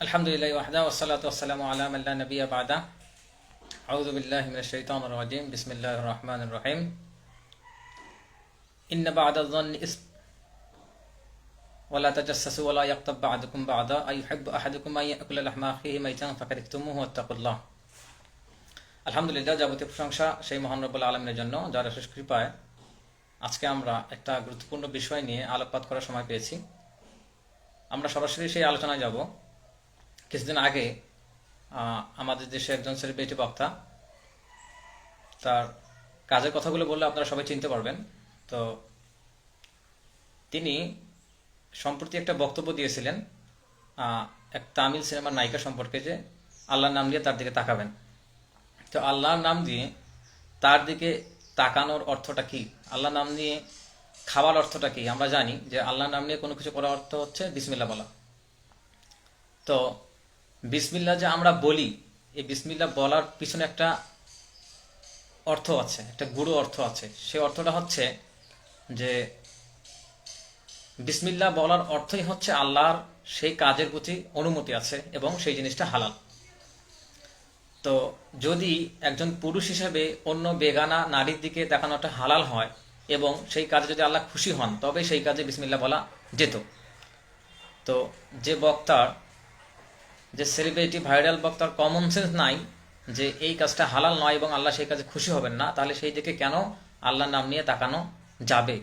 الحمد لله وحده والصلاة والسلام على من لا نبي بعده أعوذ بالله من الشيطان الرجيم بسم الله الرحمن الرحيم إن بعد الظن اسم ولا تجسسوا ولا يغتب بعضكم بعضا أيحب أحدكم أن يأكل لحم أخيه ميتا فكرهتموه واتقوا الله আলহামদুলিল্লাহ যাবতীয় প্রশংসা সেই মহান রব্বুল আলমের জন্য যার শেষ কৃপায় আজকে আমরা একটা গুরুত্বপূর্ণ বিষয় নিয়ে আলোকপাত করার সময় পেয়েছি আমরা সরাসরি সেই আলোচনায় যাব কিছুদিন আগে আমাদের দেশে একজন সেলিব্রিটি বক্তা, তার কাজের কথাগুলো বললে আপনারা সবাই চিনতে পারবেন। তো তিনি সম্প্রতি একটা বক্তব্য দিয়েছিলেন এক তামিল সিনেমার নায়িকা সম্পর্কে যে আল্লাহর নাম দিয়ে তার দিকে তাকাবেন। তো আল্লাহর নাম দিয়ে তার দিকে তাকানোর অর্থটা কি? আল্লাহ নাম নিয়ে খাওয়ার অর্থটা কি? আমরা জানি যে আল্লাহর নাম নিয়ে কোনো কিছু করার অর্থ হচ্ছে বিসমিল্লা বলা। তো বিসমিল্লা যে আমরা বলি, এই বিসমিল্লা বলার পিছনে একটা অর্থ আছে, একটা গুরু অর্থ আছে। সেই অর্থটা হচ্ছে যে বিসমিল্লা বলার অর্থই হচ্ছে আল্লাহর সেই কাজের প্রতি অনুমতি আছে এবং সেই জিনিসটা হালাল। তো যদি একজন পুরুষ হিসেবে অন্য বেগানা নারীর দিকে দেখানোটা হালাল হয় এবং সেই কাজে যদি আল্লাহ খুশি হন তবে সেই কাজে বিসমিল্লা বলা যেত। তো যে বক্তার যে সেলিব্রিটি ভাইরাল বক্তার কমন সেন্স নাই যে এই কাজটা হালাল নয় এবং আল্লাহ সেই কাজে খুশি হবেন না, তাহলে সেই দিকে কেন আল্লাহর নাম নিয়ে তাকানো যাবে?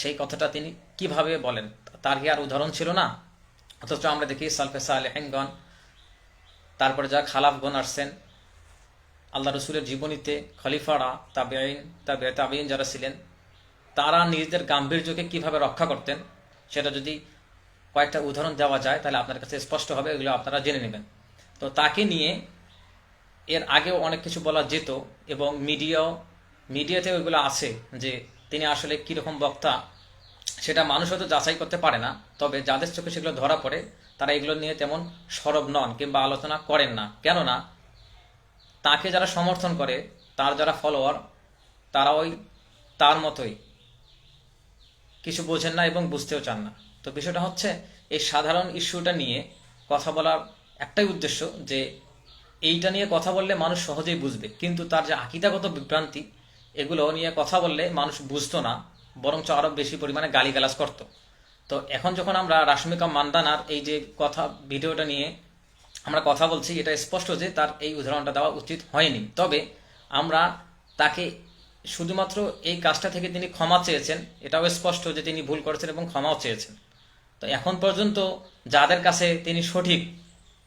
সেই কথাটা তিনি কীভাবে বলেন? তার কি আর উদাহরণ ছিল না? অথচ আমরা দেখি সালফেসা আলহেনগন তারপরে যা খালাফগণ আসছেন, আল্লাহ রসুলের জীবনীতে খলিফারা তাবেইন তাবে তাবেইন যারা ছিলেন, তারা নিজেদের গাম্ভীর্যকে কীভাবে রক্ষা করতেন? সেটা যদি কয়েকটা উদাহরণ দেওয়া যায়, তাহলে আপনার কাছে স্পষ্ট হবে, এগুলো আপনারা জেনে নেবেন। তো তাকে নিয়ে এর আগেও অনেক কিছু বলা যেত এবং মিডিয়াও মিডিয়াতেও এগুলো আছে যে তিনি আসলে কীরকম বক্তা, সেটা মানুষ হয়তো যাচাই করতে পারে না, তবে যাদের চোখে সেগুলো ধরা পড়ে, তারা এগুলো নিয়ে তেমন সরব নন কিংবা আলোচনা করেন না। কেননা তাকে যারা সমর্থন করে, তার যারা ফলোয়ার, তারা ওই তার মতোই। কিছু বোঝেন না এবং বুঝতেও চান না। তো বিষয়টা হচ্ছে, এই সাধারণ ইস্যুটা নিয়ে কথা বলার একটাই উদ্দেশ্য যে, এইটা নিয়ে কথা বললে মানুষ সহজেই বুঝবে। কিন্তু তার যে আকিদাগত বিভ্রান্তি, এগুলো নিয়ে কথা বললে মানুষ বুঝতো না, বরঞ্চ আরও বেশি পরিমাণে গালিগালাজ করত। তো এখন যখন আমরা রাশমিকা মান্দানার এই যে কথা, ভিডিওটা নিয়ে আমরা কথা বলছি, এটা স্পষ্ট যে তার এই উদাহরণটা দেওয়া উচিত হয়নি। তবে আমরা তাকে শুধুমাত্র এই কাজটা থেকে তিনি ক্ষমা চেয়েছেন, এটাও স্পষ্ট যে তিনি ভুল করেছেন এবং ক্ষমাও চেয়েছেন। তো এখন পর্যন্ত যাদের কাছে তিনি সঠিক,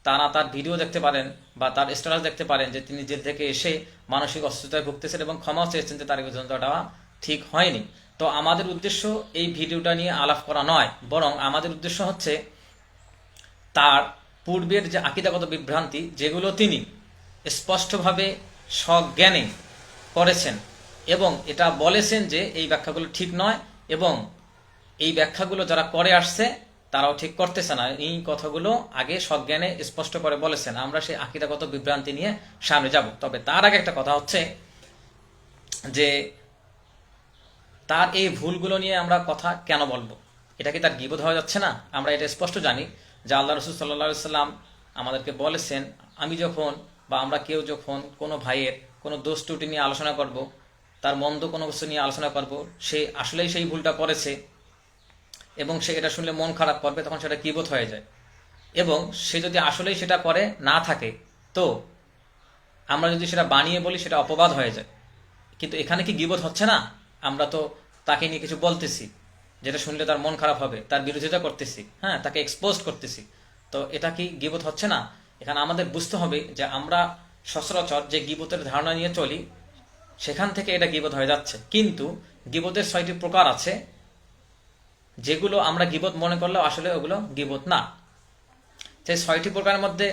তারা তার ভিডিও দেখতে পারেন বা তার স্ট্যাটাস দেখতে পারেন যে তিনি জেল থেকে এসে মানসিক অসুস্থতায় ভুগতেছেন এবং ক্ষমাও চেয়েছেন যে তার পর্যন্ত দেওয়া ঠিক হয়নি। তো আমাদের উদ্দেশ্য এই ভিডিওটা নিয়ে আলাপ করা নয়, বরং আমাদের উদ্দেশ্য হচ্ছে তার পূর্বের যে আকিদাগত বিভ্রান্তি, যেগুলো তিনি স্পষ্টভাবে সজ্ঞানে করেছেন এবং এটা বলেছেন যে এই ব্যাখ্যাগুলো ঠিক নয় এবং এই ব্যাখ্যাগুলো যারা করে আসছে, তারাও ঠিক করতেছে না। এই কথাগুলো আগে সজ্ঞানে স্পষ্ট করে বলেছেন। আমরা সেই আকিদাগত বিভ্রান্তি নিয়ে সামনে যাব। তবে তার আগে একটা কথা হচ্ছে যে, তার এই ভুলগুলো নিয়ে আমরা কথা কেন বলব? এটা কি তার গিবোধ হওয়া যাচ্ছে না? আমরা এটা স্পষ্ট জানি যে আল্লাহ রসুল সাল্লা সাল্লাম আমাদেরকে বলেছেন, আমি যখন বা আমরা কেউ যখন কোনো ভাইয়ের কোনো দোষ ত্রুটি নিয়ে আলোচনা করব, তার মন্দ কোনো কিছু নিয়ে আলোচনা করব, সে আসলেই সেই ভুলটা করেছে এবং সে এটা শুনলে মন খারাপ করবে, তখন সেটা কিবোধ হয়ে যায়। এবং সে যদি আসলেই সেটা করে, না থাকে, তো আমরা যদি সেটা বানিয়ে বলি, সেটা অপবাদ হয়ে যায়। কিন্তু এখানে কি গিবোধ হচ্ছে না? আমরা তো তাকে নিয়ে কিছু বলতেছি, যেটা শুনলে তার মন খারাপ হবে, তার বিরোধিতা করতেছি হ্যাঁ তাকে এক্সপোজ করতেছি। তো এটা কি গিবোধ হচ্ছে না? এখানে আমাদের বুঝতে হবে যে আমরা সচরাচর যে গিবতের ধারণা নিয়ে চলি, সেখান থেকে এটা গিবোধ হয়ে যাচ্ছে। কিন্তু গিবোধের ছয়টি প্রকার আছে। যেগুলো আমরা গিবোধ মনে করলেও আসলে ওগুলো গিবোধ না। সেই ছয়টি প্রকারের মধ্যে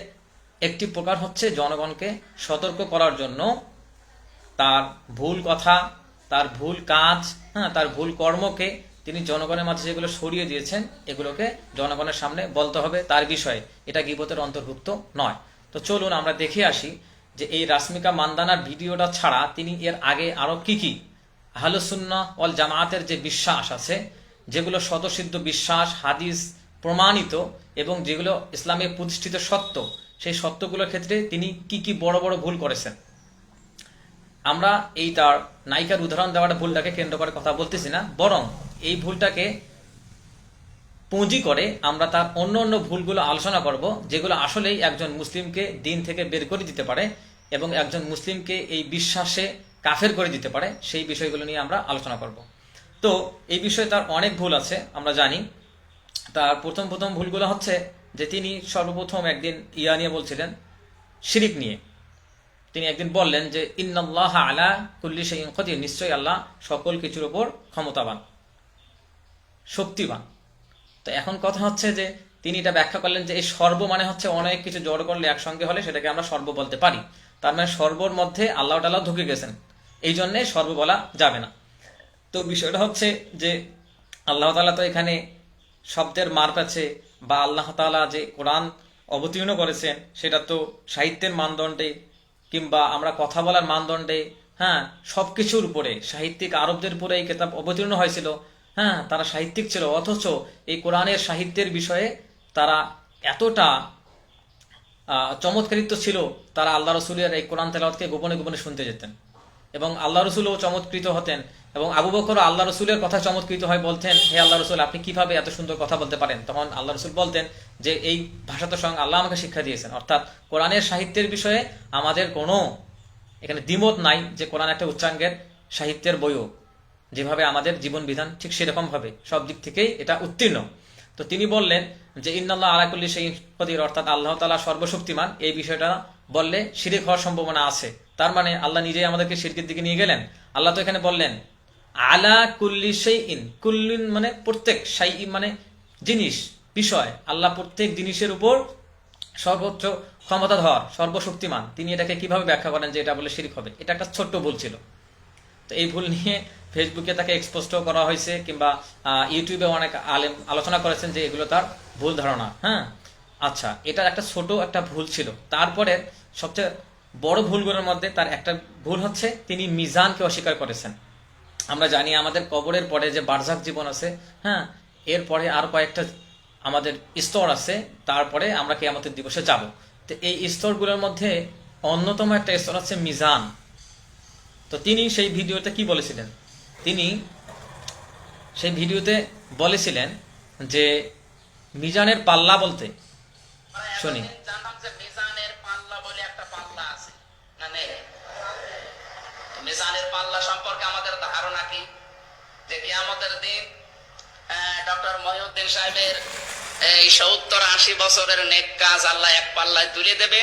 একটি প্রকার হচ্ছে জনগণকে সতর্ক করার জন্য তার ভুল কথা, তার ভুল কাজ হ্যাঁ তার ভুল কর্মকে তিনি জনগণের মাঝে যেগুলো সরিয়ে দিয়েছেন, এগুলোকে জনগণের সামনে বলতে হবে তার বিষয়ে। এটা গিবতের অন্তর্ভুক্ত নয়। তো চলুন আমরা দেখে আসি যে এই রাশ্মিকা মান্দানার ভিডিওটা ছাড়া তিনি এর আগে আরও কি কি? আহলুসুন্না অল জামায়াতের যে বিশ্বাস আছে যেগুলো স্বতঃসিদ্ধ বিশ্বাস, হাদিস প্রমাণিত এবং যেগুলো ইসলামে প্রতিষ্ঠিত সত্য, সেই সত্যগুলোর ক্ষেত্রে তিনি কি কি বড় বড় ভুল করেছেন। আমরা এই তার নায়িকার উদাহরণ দেওয়াটা ভুলটাকে কেন্দ্র করে কথা বলতেছি না, বরং এই ভুলটাকে পুঁজি করে আমরা তার অন্য অন্য ভুলগুলো আলোচনা করব, যেগুলো আসলেই একজন মুসলিমকে দিন থেকে বের করে দিতে পারে এবং একজন মুসলিমকে এই বিশ্বাসে কাফের করে দিতে পারে, সেই বিষয়গুলো নিয়ে আমরা আলোচনা করব। তো এই বিষয়ে তার অনেক ভুল আছে, আমরা জানি। তার প্রথম প্রথম ভুলগুলো হচ্ছে যে তিনি সর্বপ্রথম একদিন ইয়া নিয়ে বলছিলেন, শিরিক নিয়ে। তিনি একদিন বললেন যে, ইন্নাল্লাহ আলা কুল্লি শাইইন কদির নিশ্চয়ই আল্লাহ সকল কিছুর ওপর ক্ষমতাবান, শক্তিবান। তো এখন কথা হচ্ছে যে, তিনি এটা ব্যাখ্যা করলেন যে, এই সর্ব মানে হচ্ছে অনেক কিছু জড় করলে একসঙ্গে হলে সেটাকে আমরা সর্ব বলতে পারি। তার মানে সর্বর মধ্যে আল্লাহ তালা ঢুকে গেছেন। এই জন্যে সর্ব বলা যাবে না। তো বিষয়টা হচ্ছে যে আল্লাহ তালা তো এখানে শব্দের মার পাচ্ছে বা আল্লাহ তালা যে কোরআন অবতীর্ণ করেছেন, সেটা তো সাহিত্যের মানদণ্ডে কিংবা আমরা কথা বলার মানদণ্ডে হ্যাঁ সবকিছুর উপরে, সাহিত্যিক আরবদের উপরে এই কেতাব অবতীর্ণ হয়েছিল হ্যাঁ তারা সাহিত্যিক ছিল, অথচ এই কোরআনের সাহিত্যের বিষয়ে তারা এতটা চমৎকারিত্ব ছিল, তারা আল্লাহ রসুলের এই কোরআন তেলাওয়াতকে গোপনে গোপনে শুনতে যেতেন এবং আল্লাহ রসুলও চমৎকৃত হতেন এবং আবু বকর আল্লাহ রসুলের কথা চমৎকৃত হয়, বলতেন, হে আল্লাহ রসুল, আপনি কীভাবে এত সুন্দর কথা বলতে পারেন? তখন আল্লাহ রসুল বলতেন যে, এই ভাষা তো স্বয়ং আল্লাহ আমাকে শিক্ষা দিয়েছেন। অর্থাৎ কোরআনের সাহিত্যের বিষয়ে আমাদের কোনো এখানে দ্বিমত নাই যে কোরআন একটা উচ্চাঙ্গের সাহিত্যের বইও। যেভাবে আমাদের জীবন বিধান ঠিক সেরকম ভাবে সব দিক থেকেই এটা উত্তীর্ণ। তো তিনি বললেন যে, ইন্নাল্লাহ আলাকুল্লি সেই কদির। অর্থাৎ আল্লাহ তালা সর্বশক্তিমান। এই বিষয়টা বললে শিরিক হওয়ার সম্ভাবনা আছে। তার মানে আল্লাহ নিজেই আমাদেরকে শিরকের দিকে নিয়ে গেলেন। আল্লাহ তো এখানে বললেন আলা কুল্লি সেই ইন কুল্লিন মানে প্রত্যেক সাই মানে জিনিস, বিষয়। আল্লাহ প্রত্যেক জিনিসের উপর সর্বোচ্চ ক্ষমতাধর, সর্বশক্তিমান। তিনি এটাকে কীভাবে ব্যাখ্যা করেন যে এটা বলে শিরিক হবে? এটা একটা ছোট্ট ভুল ছিল। তো এই ভুল নিয়ে ফেসবুকে তাকে এক্সপোস্ট করা হয়েছে কিংবা ইউটিউবে অনেক আলেম আলোচনা করেছেন যে এগুলো তার ভুল ধারণা। হ্যাঁ? আচ্ছা এটা একটা ছোট একটা ভুল ছিল। তারপরে সবচেয়ে বড় ভুলগুলোর মধ্যে তার একটা ভুল হচ্ছে, তিনি মিজানকে অস্বীকার করেছেন। আমরা জানি আমাদের কবরের পরে যে বার্জাক জীবন আছে হ্যাঁ এরপরে আর কয়েকটা আমাদের স্তর আছে, তারপরে আমরা কেয়ামতের দিবসে যাব। তো এই স্তরগুলোর মধ্যে অন্যতম একটা স্তর হচ্ছে মিজান। তো তিনি সেই ভিডিওতে কি বলেছিলেন? তিনি সেই ভিডিওতে বলেছিলেন যে, মিজানের পাল্লা বলতে, শুনি সম্পর্কে আমাদের ধারণা কি? যে কিয়ামতের দিন ডক্টর মহিউদ্দিন সাহেবের এই সত্তর আশি বছরের নেক কাজ আল্লাহ এক পাল্লায় তুলে দেবে,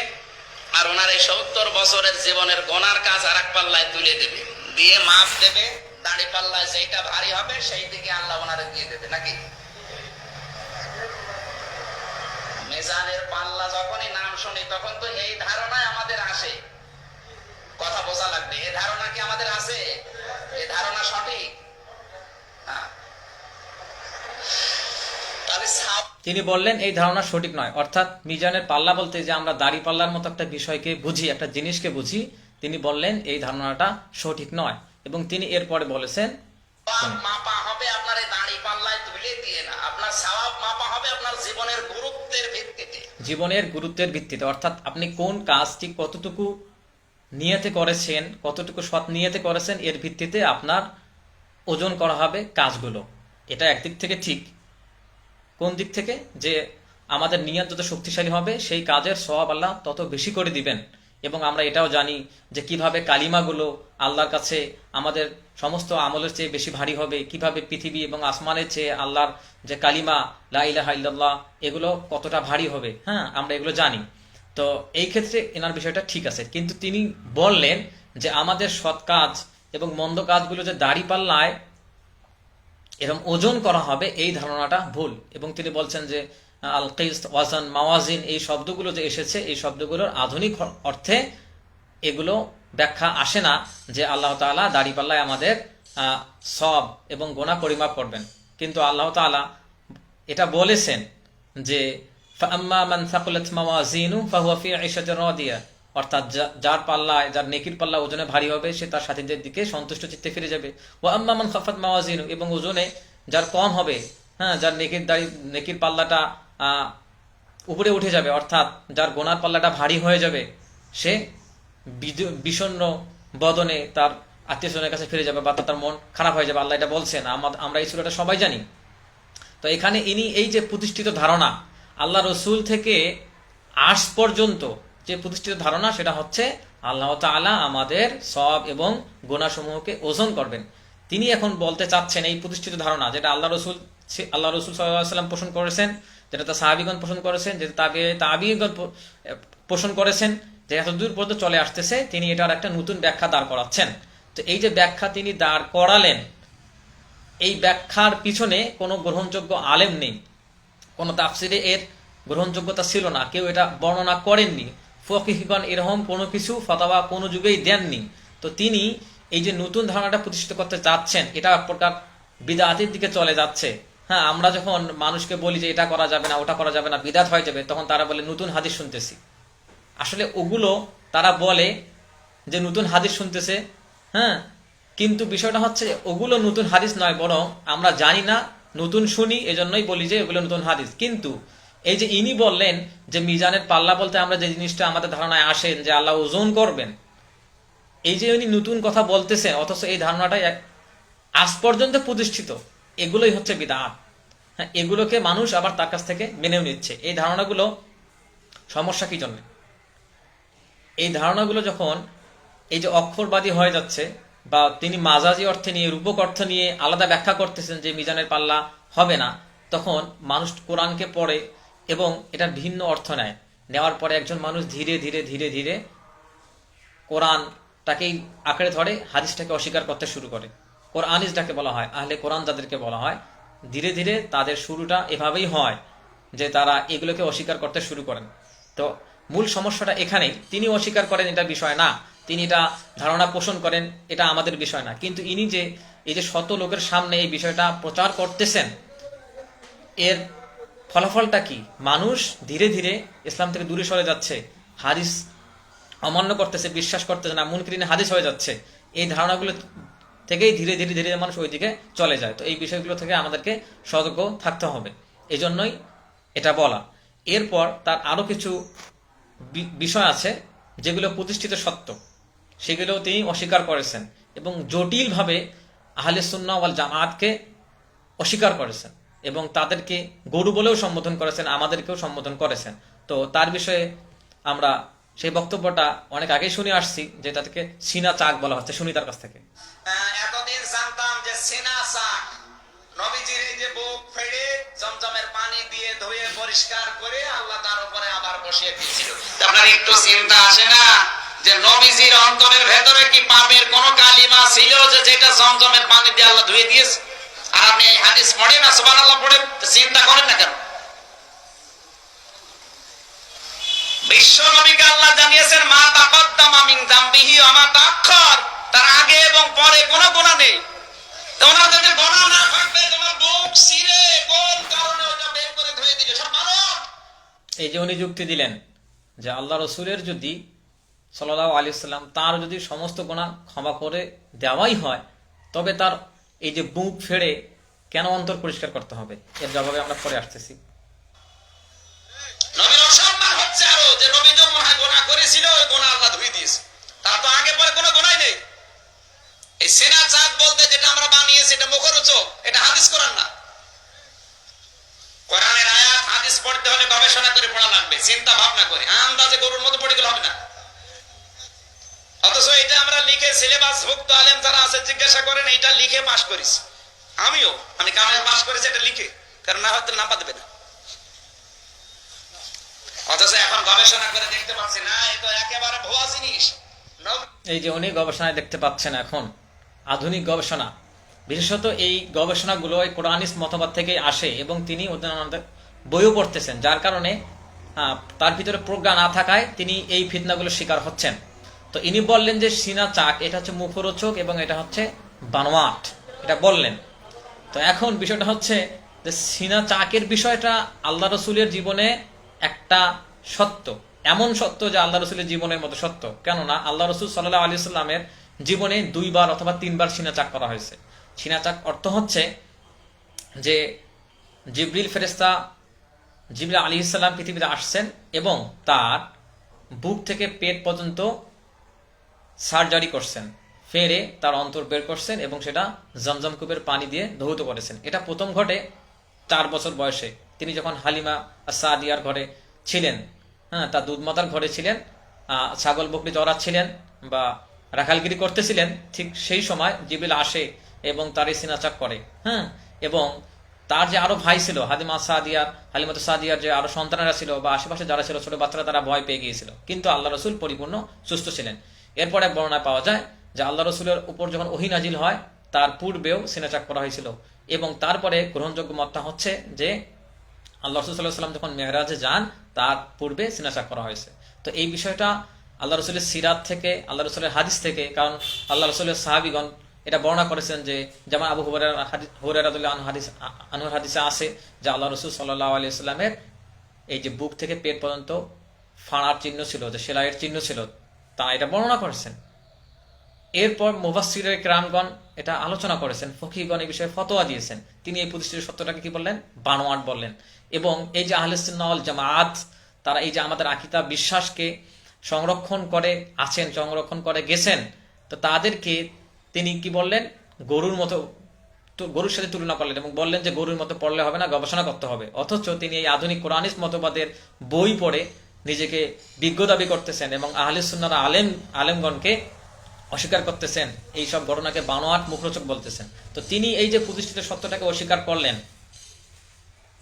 আর ওনার এই সত্তর বছরের জীবনের গোনার কাজ আর এক পাল্লায় তুলে দেবে। দিয়ে মাপ দেবে, দাড়ি পাল্লায় যেটা ভারী হবে সেই দিকে আল্লাহ ওনারে দিয়ে দেবে, নাকি? মেজানের পাল্লা যখনই নাম শুনি, তখন তো এই ধারণায় আমাদের আসে। কথা বোঝা লাগবে। এই ধারণা কি আমাদের আছে? এই ধারণা সঠিক? সাপ তিনি বললেন এই ধারণা সঠিক নয়। অর্থাৎ মিজানের পাল্লা বলতে যে আমরা দাড়ি পাল্লার মতো একটা বিষয়কে বুঝি একটা জিনিসকে বুঝি তিনি বললেন এই ধারণাটা সঠিক নয়। এবং তিনি এরপরে বলেছেন মাপা হবে আপনার এই দাড়ি পাল্লায় তুলে দিয়ে না। আপনার সওয়াব মাপা হবে আপনার জীবনের গুরুত্বের ভিত্তিতে। জীবনের গুরুত্বের ভিত্তিতে। অর্থাৎ আপনি কোন কাজটি কতটুকু নিয়তে করেছেন, কতটুকু সৎ নিয়তে করেছেন, এর ভিত্তিতে আপনার ওজন করা হবে কাজগুলো। এটা একদিক থেকে ঠিক। কোন দিক থেকে? যে আমাদের নিয়ত যত শক্তিশালী হবে, সেই কাজের সওয়াব আল্লাহ তত বেশি করে দিবেন। এবং আমরা এটাও জানি যে কীভাবে কালিমাগুলো আল্লাহর কাছে আমাদের সমস্ত আমলের চেয়ে বেশি ভারী হবে, কীভাবে পৃথিবী এবং আসমানের চেয়ে আল্লাহর যে কালিমা, লা ইলাহা ইল্লাল্লাহ, এগুলো কতটা ভারী হবে। হ্যাঁ আমরা এগুলো জানি। তো এই ক্ষেত্রে এনার বিষয়টা ঠিক আছে। কিন্তু তিনি বললেন যে আমাদের সৎ কাজ এবং মন্দ কাজগুলো যে দাড়ি পাল্লায় এরকম ওজন করা হবে, এই ধারণাটা ভুল। এবং তিনি বলছেন যে, আল কিস ওয়াজান, মাওয়াজিন এই শব্দগুলো যে এসেছে, এই শব্দগুলোর আধুনিক অর্থে এগুলো ব্যাখ্যা আসে না যে আল্লাহ তাআলা দাড়িপাল্লায় আমাদের সব এবং গোনা পরিমাপ করবেন। কিন্তু আল্লাহ তাআলা এটা বলেছেন যে ফাম্মা মান সাকুলাত মাওয়াজিনু ফাহুয়া ফি আইশাতির রাদিয়া অর্থাৎ যার পাল্লায় যার নেকির পাল্লা ওজনে ভারী হবে, সে তার সাথীদের দিকে সন্তুষ্ট চিত্তে ফিরে যাবে। ও আম্মা মান খাফাত মাওয়াজিনু এবং ওজনে যার কম হবে হ্যাঁ যার নেকির দাড়ি নেকির পাল্লাটা উপরে উঠে যাবে, অর্থাৎ যার গোনার পাল্লাটা ভারী হয়ে যাবে, সে বিষণ্ণ বদনে তার আত্মীয় কাছে ফিরে যাবে বা তার মন খারাপ হয়ে যাবে। আল্লাহ এটা বলছেন। আমা- আমরা এই সুরাটা সবাই জানি। তো এখানে ইনি এই যে প্রতিষ্ঠিত ধারণা আল্লাহ রসুল থেকে আজ পর্যন্ত যে প্রতিষ্ঠিত ধারণা, সেটা হচ্ছে আল্লাহ তাআলা আমাদের সব এবং গোনাসমূহকে ওজন করবেন। তিনি এখন বলতে চাচ্ছেন এই প্রতিষ্ঠিত ধারণা, যেটা আল্লাহ রসুল আল্লাহ রসুল সাল্লাম পোষণ করেছেন, যেটা তার সাহাবিগণ পোষণ করেছেন, যেটা তাবে, তাবিগণ পোষণ করেছেন, যে এত দূর পর্যন্ত চলে আসতেছে, তিনি এটার একটা নতুন ব্যাখ্যা দাঁড় করাচ্ছেন। তো এই যে ব্যাখ্যা তিনি দাঁড় করালেন, এই ব্যাখ্যার পিছনে কোনো গ্রহণযোগ্য আলেম নেই। কোনো তাফসিরে এর গ্রহণযোগ্যতা ছিল না। কেউ এটা বর্ণনা করেননি। ফকিহগণ এরকম কোনো কিছু ফতাওয়া কোনো যুগেই দেননি। তো তিনি এই যে নতুন ধারণাটা প্রতিষ্ঠিত করতে চাচ্ছেন, এটা প্রকার বিদাতের দিকে চলে যাচ্ছে। হ্যাঁ আমরা যখন মানুষকে বলি যে এটা করা যাবে না, ওটা করা যাবে না, বিদাত হয়ে যাবে, তখন তারা বলে, নতুন হাদিস শুনতেছি। আসলে ওগুলো তারা বলে যে নতুন হাদিস শুনতেছে। হ্যাঁ কিন্তু বিষয়টা হচ্ছে, ওগুলো নতুন হাদিস নয়, বরং আমরা জানি না নতুন শুনি, এজন্যই বলি যে এগুলো নতুন হাদিস। কিন্তু এই যে ইনি বললেন যে মিজানের পাল্লা বলতে আমরা যে জিনিসটা আমাদের ধারণায় আসেন যে আল্লাহ ওজন করবেন, এই যে উনি নতুন কথা বলতেছেন, অথচ এই ধারণাটাই আজ পর্যন্ত প্রতিষ্ঠিত, এগুলোই হচ্ছে বিদাত। হ্যাঁ এগুলোকে মানুষ আবার তার কাছ থেকে মেনেও নিচ্ছে। এই ধারণাগুলো সমস্যা কি জন্য? এই ধারণাগুলো যখন এই যে অক্ষরবাদী হয়ে যাচ্ছে বা তিনি মাজাজি অর্থে নিয়ে, রূপক অর্থ নিয়ে আলাদা ব্যাখ্যা করতেছেন যে মিজানের পাল্লা হবে না। তখন মানুষ কোরআনকে পড়ে এবং এটার ভিন্ন অর্থ নেয়। নেওয়ার পরে একজন মানুষ ধীরে ধীরে ধীরে ধীরে কোরআনটাকেই আঁকড়ে ধরে, হাদিসটাকে অস্বীকার করতে শুরু করে। কোরআনিস যাকে বলা হয়, আহলে কোরআন যাদেরকে বলা হয়, ধীরে ধীরে তাদের শুরুটা এভাবেই হয় যে তারা এগুলোকে অস্বীকার করতে শুরু করেন। তো মূল সমস্যাটা এখানেই। তিনি অস্বীকার করেন এটা বিষয় না। তিনি এটা ধারণা পোষণ করেন, এটা আমাদের বিষয় না। কিন্তু ইনি যে, এই যে শত লোকের সামনে এই বিষয়টা প্রচার করতেছেন, এর ফলাফলটা কি? মানুষ ধীরে ধীরে ইসলাম থেকে দূরে সরে যাচ্ছে, হাদিস অমান্য করতেছে, বিশ্বাস করতেছে না মুনকিরিনে হাদিস হয়ে যাচ্ছে। এই ধারণাগুলো থেকেই ধীরে ধীরে ধীরে মানুষ ওইদিকে চলে যায়। তো এই বিষয়গুলো থেকে আমাদেরকে সতর্ক থাকতে হবে। এজন্যই এটা বলা। এরপর তার আরও কিছু বিষয় আছে, যেগুলো প্রতিষ্ঠিত সত্য। সেগুলো তিনি অস্বীকার করেছেন এবং জটিলভাবে আহলে সুন্না ওয়াল জামাতকে অস্বীকার করেছেন এবং তাদেরকে গরু বলেও সম্বোধন করেছেন, আমাদেরকেও সম্বোধন করেছেন। তো তার বিষয়ে আমরা সেই বক্তব্যটা অনেক আগেই শুনে আসছি যে তাদেরকে সিনা চাক বলা হচ্ছে, শুনি তার কাছ থেকে। এতদিন জানতাম যে সিনা চাক, নবীজির এই যে বুক ফেড়ে জমজমের পানি দিয়ে ধুয়ে পরিষ্কার করে আল্লাহ তার উপরে আবার বসিয়ে দিয়েছিল। আপনার একটু চিন্তা আসে না? যে নবীজির অন্তরের ভেতরে কি পাপের কোন কালিমা ছিল যে যেটা জমজমের পানি দিয়ে আল্লাহ ধুয়ে দিয়েছে? আর আপনি এই হাদিস পড়েন না সুবান আল্লাহ পড়ে চিন্তা করেন না কেন? বিশ্ব নবীকে আল্লাহ জানিয়েছেন, মা তাকদ্দামা মিন যামবিহি ওয়া মা তাআখার তার আগে এবং পরে কোনো গুনাহ নেই। তো ওনার যদি গুনাহ না থাকবে তোমার বুক সিরে কোন কারণে ওটা বের করে ধুয়ে দিলে সব ভালো এই যে উনি যুক্তি দিলেন যে আল্লাহ রসুলের যদি সাল্লাহ আলী সাল্লাম তার যদি সমস্ত গোনা ক্ষমা করে দেওয়াই হয়, তবে তার এই যে বুক ফেড়ে কেন অন্তর পরিষ্কার করতে হবে? এর জবাবে আমরা পরে আসতেছি। চাঁদ বলতে যেটা আমরা বানিয়েছি, এটা মুখরোচক, এটা হাদিস কোরআন না। কোরআনের আয়াত, হাদিস পড়তে হলে গবেষণা করে পড়া লাগবে, চিন্তা ভাবনা করে। আন্দাজে গরুর মতো পড়ে গেলে হবে না। অথচ এটা আমরা লিখে সিলেবাস ভুক্ত আলেম যারা আছে, জিজ্ঞাসা করেন এটা লিখে পাশ করিস? আমিও, আমি কামে পাশ করেছি, এটা লিখে। কারণ না হয়তো না। অথচ এখন গবেষণা করে দেখতে পাচ্ছি, না একেবারে ভুয়া জিনিস। এই যে উনি গবেষণায় দেখতে পাচ্ছেন এখন, আধুনিক গবেষণা, বিশেষত এই গবেষণাগুলো এই কোরআনিস মতবাদ থেকে আসে এবং তিনি বইও পড়তেছেন, যার কারণে তার ভিতরে প্রজ্ঞা না থাকায় তিনি এই ফিতনাগুলো শিকার হচ্ছেন। তো ইনি বললেন যে সিনা চাক, এটা হচ্ছে মুখরোচক এবং এটা হচ্ছে বানোয়াট। এটা বললেন। তো এখন বিষয়টা হচ্ছে যে সিনা চাকের বিষয়টা আল্লাহ রসুলের জীবনে একটা সত্য। এমন সত্য যে আল্লাহ রসুলের জীবনের মতো সত্য। কেননা আল্লাহ রসুল সাল্লাহ আলি সাল্লামের জীবনে দুইবার অথবা তিনবার সিনা চাক করা হয়েছে। সিনা চাক অর্থ হচ্ছে যে জিব্রিল ফেরেস্তা জিবরা আলী ইসলাম পৃথিবীতে আসছেন এবং তার বুক থেকে পেট পর্যন্ত সার্জারি করছেন। ফেরে তার অন্তর বের করছেন এবং সেটা জমজম কূপের পানি দিয়ে ধৌত করেছেন। এটা প্রথম ঘটে চার বছর বয়সে। তিনি যখন হালিমা সাদিয়ার ঘরে ছিলেন হ্যাঁ তার দুধমাতার ঘরে ছিলেন ছাগল বকরি চড়াচ্ছিলেন বা রাখালগিরি করতেছিলেন, ঠিক সেই সময় জিবিল আসে এবং তার এই সিনাচাক করে হ্যাঁ এবং তার যে আরও ভাই ছিল হাদিমা সাদিয়ার, হালিমাত সাদিয়ার যে আরও সন্তানেরা ছিল বা আশেপাশে যারা ছিল, ছোট বাচ্চারা তারা ভয় পেয়ে গিয়েছিল। কিন্তু আল্লাহ রসুল পরিপূর্ণ সুস্থ ছিলেন। এরপরে বর্ণনায় পাওয়া যায় যে আল্লাহ রসুলের উপর যখন ওহি নাজিল হয়, তার পূর্বেও সিনাচাক করা হয়েছিল। এবং তারপরে গ্রহণযোগ্য মতটা হচ্ছে যে আল্লাহ রসুল সাল্লাহ সাল্লাম যখন মেহরাজে যান, তার পূর্বে সিনাচাক করা হয়েছে। তো এই বিষয়টা আল্লাহ রসুলের সিরাত থেকে, আল্লাহ রসুলের হাদিস থেকে, কারণ আল্লাহ রসুলের সাহাবিগণ এটা বর্ণনা করেছেন যে যেমন আবু হুরারাদুল্লাহ হাদিস আনুর হাদিসে আছে যে আল্লাহ রসুল সাল্লাহ আলি সাল্লামের এই যে বুক থেকে পেট পর্যন্ত ফাঁড়ার চিহ্ন ছিল, যে সেলাইয়ের চিহ্ন ছিল। তা এটা বর্ণনা করেছেন। এরপর মুবাসিরের ক্রামগণ এটা আলোচনা করেছেন ফকিগণ এই বিষয়ে ফতোয়া দিয়েছেন। তিনি এই প্রতিষ্ঠিত সত্যটাকে কি বললেন? বানোয়াট বললেন। এবং এই যে আহলেসুল জামাত, তারা এই যে আমাদের আকিতা বিশ্বাসকে সংরক্ষণ করে আছেন, সংরক্ষণ করে গেছেন, তো তাদেরকে তিনি কি বললেন? গরুর মতো তো, গরুর সাথে তুলনা করলেন এবং বললেন যে গরুর মতো পড়লে হবে না, গবেষণা করতে হবে। অথচ তিনি এই আধুনিক কোরআনিস মতবাদের বই পড়ে নিজেকে বিজ্ঞ দাবি করতেছেন এবং আহলে আলেম, আলেমগণকে অস্বীকার করতেছেন। এই সব ঘটনাকে বানোয়াট মুখরোচক বলতেছেন। তো তিনি এই যে প্রতিষ্ঠিত সত্যটাকে অস্বীকার করলেন,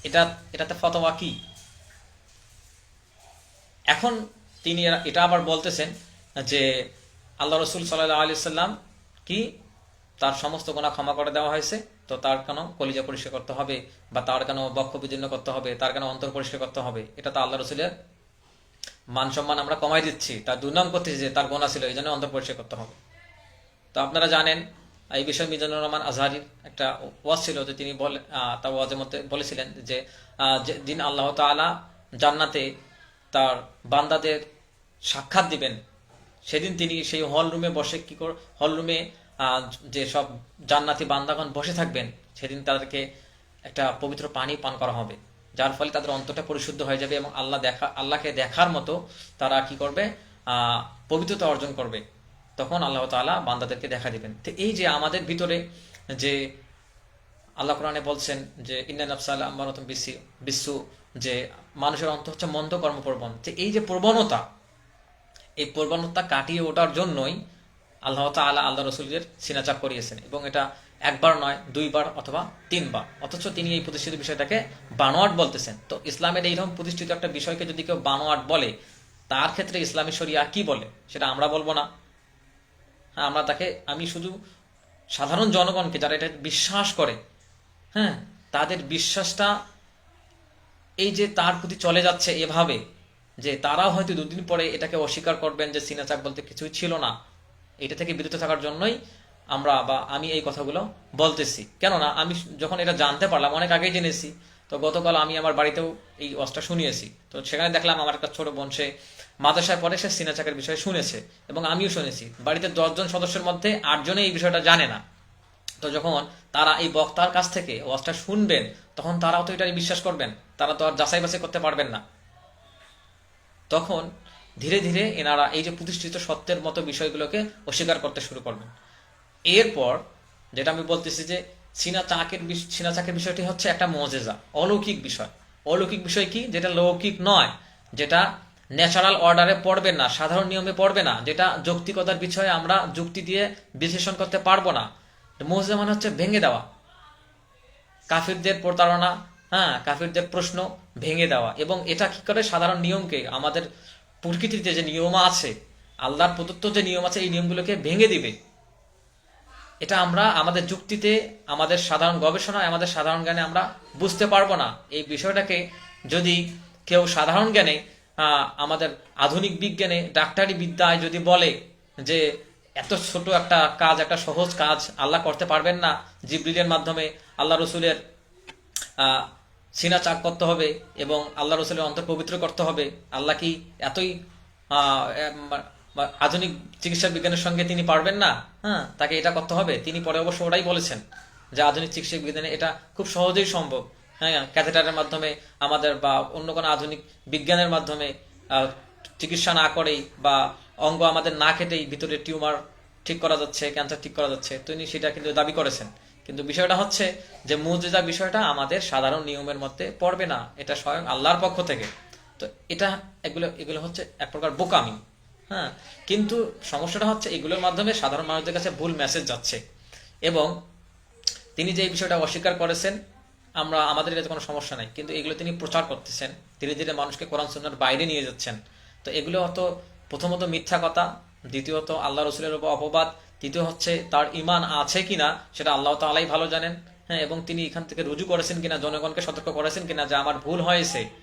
এটা, এটাতে ফতোয়া কি? এখন তিনি এটা আবার বলতেছেন যে আল্লাহ রসুল সাল্লাহ আলি সাল্লাম কি? তার সমস্ত গোনা ক্ষমা করে দেওয়া হয়েছে। তো তার কেন কলিজা পরিষ্কার করতে হবে বা তার কেন বক্ষ বিদীর্ণ করতে হবে, তার কেন অন্তর পরিষ্কার করতে হবে? এটা তো আল্লাহ রসুলের মান সম্মান আমরা কমাই দিচ্ছি, তার দুর্নাম করতেছি যে তার গোনা ছিল, এই জন্য অন্তর পরিষ্কার করতে হবে। তো আপনারা জানেন, এই বিষয়ে মিজানুর রহমান আজহারির একটা ওয়াজ ছিল যে তিনি বলে তার ওয়াজের মধ্যে বলেছিলেন যে দিন আল্লাহ তাআলা জান্নাতে তার বান্দাদের সাক্ষাৎ দিবেন। সেদিন তিনি সেই হল রুমে বসে কি কর, হল রুমে যে সব জান্নাতি বান্দাগণ বসে থাকবেন, সেদিন তাদেরকে একটা পবিত্র পানি পান করা হবে। যার ফলে তাদের অন্তরটা পরিশুদ্ধ হয়ে যাবে এবং আল্লাহ দেখা, আল্লাহকে দেখার মতো তারা কি করবে? পবিত্রতা অর্জন করবে। তখন আল্লাহ তাআলা বান্দাদেরকে দেখা দিবেন। তো এই যে আমাদের ভিতরে যে আল্লাহ কোরআনে বলছেন যে, ইন্না নফসাল্লাহ আমারতম বিসি বিশ্বু যে মানুষের অন্ত হচ্ছে মন্দ কর্মপ্রবণ। যে এই যে প্রবণতা, এই প্রবণতা কাটিয়ে ওঠার জন্যই আল্লাহ তাআলা আল্লাহ রসুলের সিনাচাপ করিয়েছেন। এবং এটা একবার নয়, দুইবার অথবা তিনবার। অথচ তিনি এই প্রতিষ্ঠিত বিষয়টাকে বানোয়াট বলতেছেন। তো ইসলামের এইরকম প্রতিষ্ঠিত একটা বিষয়কে যদি কেউ বানোয়াট বলে, তার ক্ষেত্রে ইসলামী শরিয়া কি বলে? সেটা আমরা বলব না। হ্যাঁ আমরা তাকে, আমি শুধু সাধারণ জনগণকে যারা এটা বিশ্বাস করে হ্যাঁ তাদের বিশ্বাসটা এই যে তার প্রতি চলে যাচ্ছে এভাবে, যে তারাও হয়তো দুদিন পরে এটাকে অস্বীকার করবেন যে সিনাচাক বলতে কিছুই ছিল না। এটা থেকে বিরত থাকার জন্যই আমরা বা আমি এই কথাগুলো বলতেছি। কেননা আমি যখন এটা জানতে পারলাম, অনেক আগেই জেনেছি, তো গতকাল আমি আমার বাড়িতেও এই ওয়াজটা শুনিয়েছি। তো সেখানে দেখলাম আমার একটা ছোট বোন, সে মাদ্রাসায় পরে সে সিনাচাকের বিষয়ে শুনেছে এবং আমিও শুনেছি। বাড়িতে দশজন সদস্যের মধ্যে আটজনে এই বিষয়টা জানে না। তো যখন তারা এই বক্তার কাছ থেকে ওয়াজটা শুনবেন, তখন তারাও তো এটা বিশ্বাস করবেন। তারা তো আর যাচাই বাছাই করতে পারবেন না। তখন ধীরে ধীরে এনারা এই যে প্রতিষ্ঠিত সত্যের মতো বিষয়গুলোকে অস্বীকার করতে শুরু করবেন। এরপর যেটা আমি বলতেছি যে চীনা চাকের চীনা চাকের বিষয়টি হচ্ছে একটা মজেজা, অলৌকিক বিষয়। অলৌকিক বিষয় কি? যেটা লৌকিক নয়, যেটা ন্যাচারাল অর্ডারে পড়বে না, সাধারণ নিয়মে পড়বে না, যেটা যৌক্তিকতার বিষয়ে আমরা যুক্তি দিয়ে বিশ্লেষণ করতে পারব না। মজেজা মানে হচ্ছে ভেঙে দেওয়া। কাফিরদের প্রতারণা হ্যাঁ কাফিরদের প্রশ্ন ভেঙে দেওয়া। এবং এটা কি করে? সাধারণ নিয়মকে, আমাদের প্রকৃতিতে যে নিয়ম আছে, আল্লাহর প্রদত্ত যে নিয়ম আছে, এই নিয়মগুলোকে ভেঙে দিবে। এটা আমরা আমাদের যুক্তিতে, আমাদের সাধারণ গবেষণায়, আমাদের সাধারণ জ্ঞানে আমরা বুঝতে পারব না। এই বিষয়টাকে যদি কেউ সাধারণ জ্ঞানে আমাদের আধুনিক বিজ্ঞানে, ডাক্তারি বিদ্যায় যদি বলে যে এত ছোট একটা কাজ, একটা সহজ কাজ আল্লাহ করতে পারবেন না, জিবরিলের মাধ্যমে আল্লাহ রসুলের সিনা চাক করতে হবে এবং আল্লাহ রসুলের অন্তর পবিত্র করতে হবে, আল্লাহ কি এতই বা- আধুনিক চিকিৎসা বিজ্ঞানের সঙ্গে তিনি পারবেন না হ্যাঁ তাকে এটা করতে হবে। তিনি পরে অবশ্য ওটাই বলেছেন যে আধুনিক চিকিৎসা বিজ্ঞানে এটা খুব সহজেই সম্ভব। হ্যাঁ ক্যাথেটারের মাধ্যমে আমাদের বা অন্য কোনো আধুনিক বিজ্ঞানের মাধ্যমে চিকিৎসা না করেই বা অঙ্গ আমাদের না কেটেই ভিতরে টিউমার ঠিক করা যাচ্ছে, ক্যান্সার ঠিক করা যাচ্ছে তিনি সেটা কিন্তু দাবি করেছেন। কিন্তু বিষয়টা হচ্ছে যে মুজিজা বিষয়টা আমাদের সাধারণ নিয়মের মধ্যে পড়বে না, এটা স্বয়ং আল্লাহর পক্ষ থেকে। তো এটা এগুলো এগুলো হচ্ছে এক প্রকার বোকামি। হ্যাঁ কিন্তু সমস্যাটা হচ্ছে এগুলোর মাধ্যমে সাধারণ মানুষদের কাছে ভুল মেসেজ যাচ্ছে। এবং তিনি যে এই বিষয়টা অস্বীকার করেছেন, আমরা, আমাদের এটাতে কোনো সমস্যা নাই। কিন্তু এগুলো তিনি প্রচার করতেছেন। ধীরে ধীরে মানুষকে কোরআন সুন্নার বাইরে নিয়ে যাচ্ছেন। তো এগুলো হতো প্রথমত মিথ্যা কথা, দ্বিতীয়ত আল্লাহ রসুলের উপর অপবাদ, তৃতীয় হচ্ছে তার ইমান আছে কিনা, সেটা আল্লাহ তালাই ভালো জানেন। হ্যাঁ এবং তিনি এখান থেকে রুজু করেছেন কিনা, জনগণকে সতর্ক করেছেন কিনা, যে আমার ভুল হয়েছে।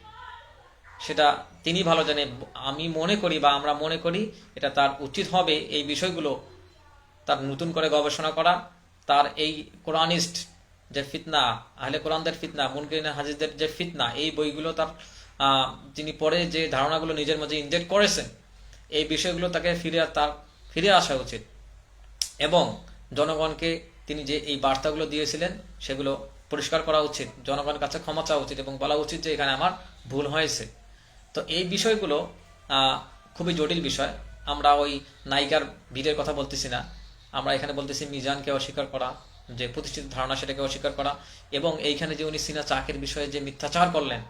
সেটা তিনি ভালো জানে। আমি মনে করি বা আমরা মনে করি এটা তার উচিত হবে এই বিষয়গুলো, তার নতুন করে গবেষণা করা, তার এই কোরআনিস্ট যে ফিতনা, আহলে কোরআনদের ফিতনা মুনকিন হাজিদের যে ফিতনা, এই বইগুলো তার তিনি পরে যে ধারণাগুলো নিজের মধ্যে ইনজেক্ট করেছেন, এই বিষয়গুলো তাকে ফিরে তার, ফিরে আসা উচিত। এবং জনগণকে তিনি যে এই বার্তাগুলো দিয়েছিলেন, সেগুলো পরিষ্কার করা উচিত, জনগণের কাছে ক্ষমা চাওয়া উচিত এবং বলা উচিত যে এখানে আমার ভুল হয়েছে। তো এই বিষয়গুলো খুবই জটিল বিষয়। আমরা ওই নায়িকার ভিড়ের কথা বলতেছি না। আমরা এখানে বলতেছি মিজানকে অস্বীকার করা, যে প্রতিষ্ঠিত ধারণা সেটাকে অস্বীকার করা এবং এইখানে যে উনি সিনা চাকের বিষয়ে যে মিথ্যাচার করলেন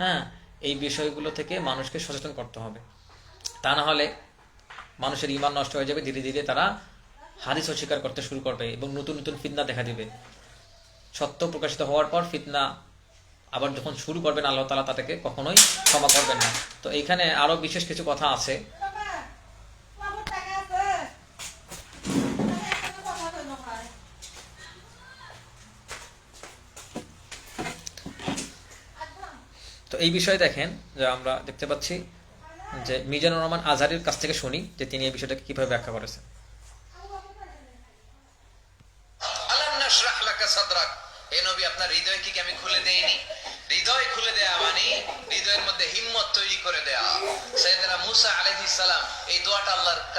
হ্যাঁ এই বিষয়গুলো থেকে মানুষকে সচেতন করতে হবে। তা না হলে মানুষের ইমান নষ্ট হয়ে যাবে, ধীরে ধীরে তারা হাদিস অস্বীকার করতে শুরু করবে এবং নতুন নতুন ফিতনা দেখা দিবে। সত্য প্রকাশিত হওয়ার পর ফিতনা আবার যখন শুরু করবেন, আল্লাহ তালা তাদেরকে কখনোই ক্ষমা করবেন না তো এখানে আরও বিশেষ কিছু কথা আছে। তো এই বিষয়ে দেখেন, যে আমরা দেখতে পাচ্ছি যে মিজানুর রহমান আজহারের কাছ থেকে শুনি যে তিনি এই বিষয়টাকে কীভাবে ব্যাখ্যা করেছেন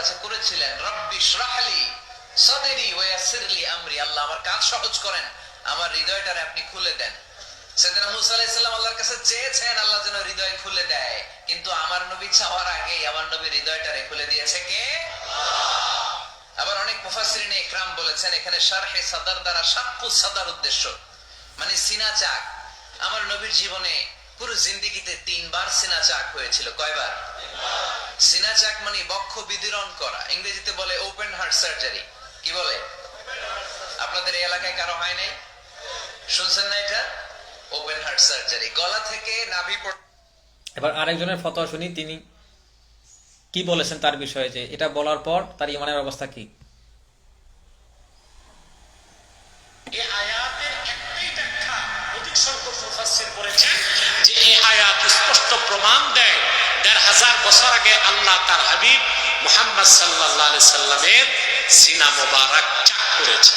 কাছে করেছিলেন, রব্বি শরাহলি সাদরি ওয়া ইয়াসসিরলি আমরি। আল্লাহ আমার কাজ সহজ করেন, আমার হৃদয়টারে আপনি খুলে দেন। মুসা আল্লাহর কাছে চেয়েছেন, আল্লাহ যেন হৃদয় খুলে দেয়। কিন্তু আমার নবী চাওয়ার আগেই আমার নবী হৃদয়টারে খুলে দিয়েছে কে? আবার অনেক মুফাসসিরিনে ইকরাম বলেছেন, এখানে শারহে সাদার দ্বারা সাক্কু সাদার উদ্দেশ্য মানে সিনা চাক। আমার নবীর জীবনে পুরো জিন্দিগিতে তিনবার সিনা চাক হয়েছিল, কয়বার? সিনা চাক মানে বক্ষ বিদীরণ করা। ইংরেজিতে বলে ওপেন হার্ট সার্জারি কি বলে? আপনাদের এই এলাকায় কারও হয় নাই? শুনছেন না এটা? ওপেন হার্ট সার্জারি গলা থেকে নাভি এবার আরেকজনের ফতোয়া শুনি তিনি কি বলেছেন তার বিষয়ে যে এটা বলার পর তার ইমানের অবস্থা কি? এই আয়াতের একটাই ব্যাখ্যা অধিক সংখ্যক মুফাসসির করেছেন যে এই আয়াত স্পষ্ট প্রমাণ দেয় দেড় হাজার বছর আগে আল্লাহ তার হাবিব মুহাম্মদ আলাইহি সাল্লামের সিনা মোবারক চাক করেছে।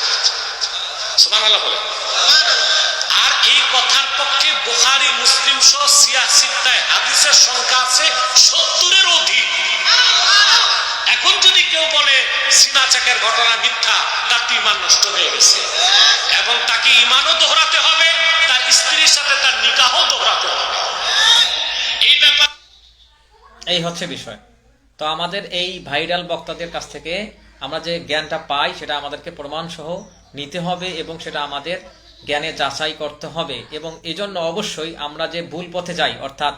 আর এই কথার পক্ষে মুসলিম সহ হাদিসের সংখ্যা আছে সত্তরের অধিক। এখন যদি কেউ বলে সিনা চাকের ঘটনা মিথ্যা, তার তো ইমান নষ্ট হয়ে গেছে। এবং তাকে ইমানও দোহরাতে হবে, তার স্ত্রীর সাথে তার নিকাহও দোহরাতে হবে। এই ব্যাপার এই হচ্ছে বিষয়। তো আমাদের এই ভাইরাল বক্তাদের কাছ থেকে আমরা যে জ্ঞানটা পাই, সেটা আমাদেরকে প্রমাণ সহ নিতে হবে এবং সেটা আমাদের জ্ঞানে যাচাই করতে হবে। এবং এজন্য অবশ্যই আমরা যে ভুল পথে যাই, অর্থাৎ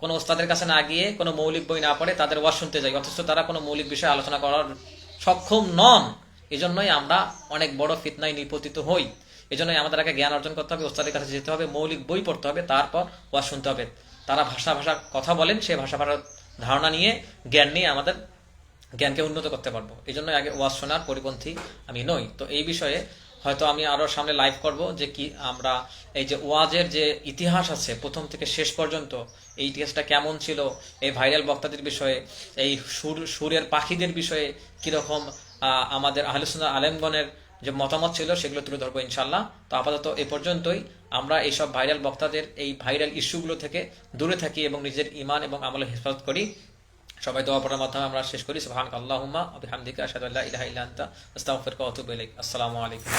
কোনো ওস্তাদের কাছে না গিয়ে কোনো মৌলিক বই না পড়ে তাদের ওয়াজ শুনতে যাই, অথচ তারা কোনো মৌলিক বিষয়ে আলোচনা করার সক্ষম নন, এজন্যই আমরা অনেক বড় ফিতনায় নিপতিত হই। এজন্যই আমাদের আগে জ্ঞান অর্জন করতে হবে, ওস্তাদের কাছে যেতে হবে, মৌলিক বই পড়তে হবে, তারপর ওয়াজ শুনতে হবে। তারা ভাষা ভাষা কথা বলেন, সে ভাষা ভাষার ধারণা নিয়ে, জ্ঞান নিয়ে আমাদের জ্ঞানকে উন্নত করতে পারব। এই জন্য আগে ওয়াজ শোনার পরিপন্থী আমি নই। তো এই বিষয়ে হয়তো আমি আরও সামনে লাইভ করব যে কি আমরা এই যে ওয়াজের যে ইতিহাস আছে, প্রথম থেকে শেষ পর্যন্ত এই ইতিহাসটা কেমন ছিল, এই ভাইরাল বক্তাদের বিষয়ে, এই সুর সুরের পাখিদের বিষয়ে কীরকম আমাদের আহলুসুন্না আলেমগণের যে মতামত ছিল সেগুলো তুলে ধরবো ইনশাল্লাহ তো আপাতত এ পর্যন্তই। আমরা এইসব ভাইরাল বক্তাদের এই ভাইরাল ইস্যুগুলো থেকে দূরে থাকি এবং নিজের ইমান এবং আমলে হেফাজত করি। সবাই দোয়া পড়ার মাধ্যমে আমরা শেষ করি। সুহান আল্লাহুম্মা ওয়া বিহামদিকা, আশহাদু আল্লা ইলাহা ইল্লা আসসালামু আলাইকুম